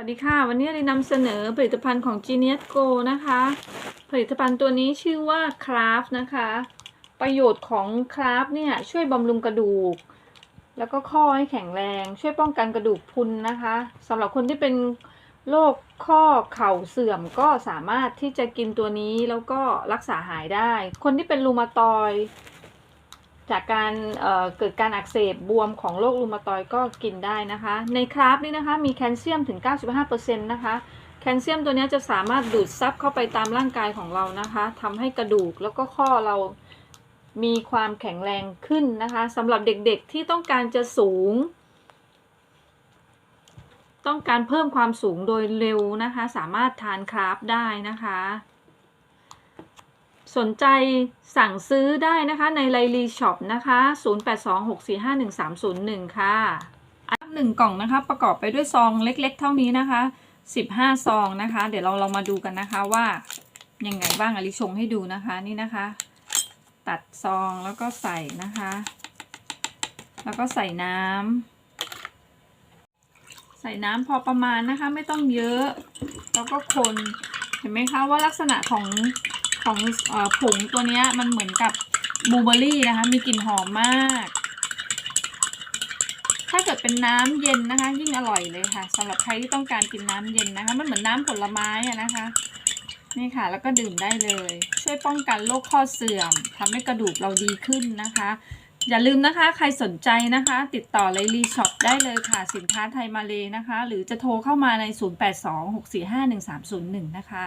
วัสดีค่ะ วันนี้เรานำเสนอผลิตภัณฑ์ของ Genius Go นะคะ ผลิตภัณฑ์ตัวนี้ชื่อว่า Craft นะคะ ประโยชน์ของ Craft เนี่ยช่วยบำรุงกระดูก แล้วก็ข้อให้แข็งแรง ช่วยป้องกันกระดูกพุนนะคะสำหรับคนที่เป็นโรคข้อเข่าเสื่อมก็สามารถที่จะกินตัวนี้แล้วก็รักษาหายได้ คนที่เป็นรูมาตอย จากการเเกิดการอักเสบบวมของโรครูมาตอยก็กินได้นะคะ ในคราฟนี่นะคะมีแคลเซียมถึง 95%นะคะแคลเซียมตัวนี้จะสามารถดูดซับเข้าไปตามร่างกายของเรานะคะทำให้กระดูกแล้วก็ข้อเรามีความแข็งแรงขึ้นนะคะสำหรับเด็กๆที่ต้องการจะสูง ต้องการเพิ่มความสูงโดยเร็วนะคะ สามารถทานคราฟได้นะคะ สนใจสั่งซื้อได้นะคะในไลลีช็อปนะคะ 0826451301 ค่ะอันหนึ่งกล่องนะคะ ประกอบไปด้วยซองเล็กๆ เท่านี้นะคะ 15 ซองนะคะ เดี๋ยวเราเรามาดูกันนะคะว่ายังไงบ้างอลิชงให้ดูนะคะนี่นะคะ ตัดซองแล้วก็ใส่นะคะ แล้วก็ใส่น้ำใส่น้ำพอประมาณนะคะ ไม่ต้องเยอะ แล้วก็คนเห็นไหมคะว่าลักษณะของ ของอผงตัวนี้มันเหมือนกับบูเบอรี่นะคะ มีกลิ่นหอมมาก ถ้าเกิดเป็นน้ำเย็นนะคะ ยิ่งอร่อยเลยค่ะสำหรับใครที่ต้องการกินน้ำเย็นนะคะ มันเหมือนน้ำผลไม้นะคะ นี่ค่ะ แล้วก็ดื่มได้เลย ช่วยป้องกันโรคข้อเสื่อมทำให้กระดูกเราดีขึ้นนะคะ อย่าลืมนะคะ ใครสนใจนะคะ ติดต่อเลยรีช็อปได้เลยค่ะ สินค้าไทยมาเลยนะคะ หรือจะโทรเข้ามาใน 0826451301 นะคะ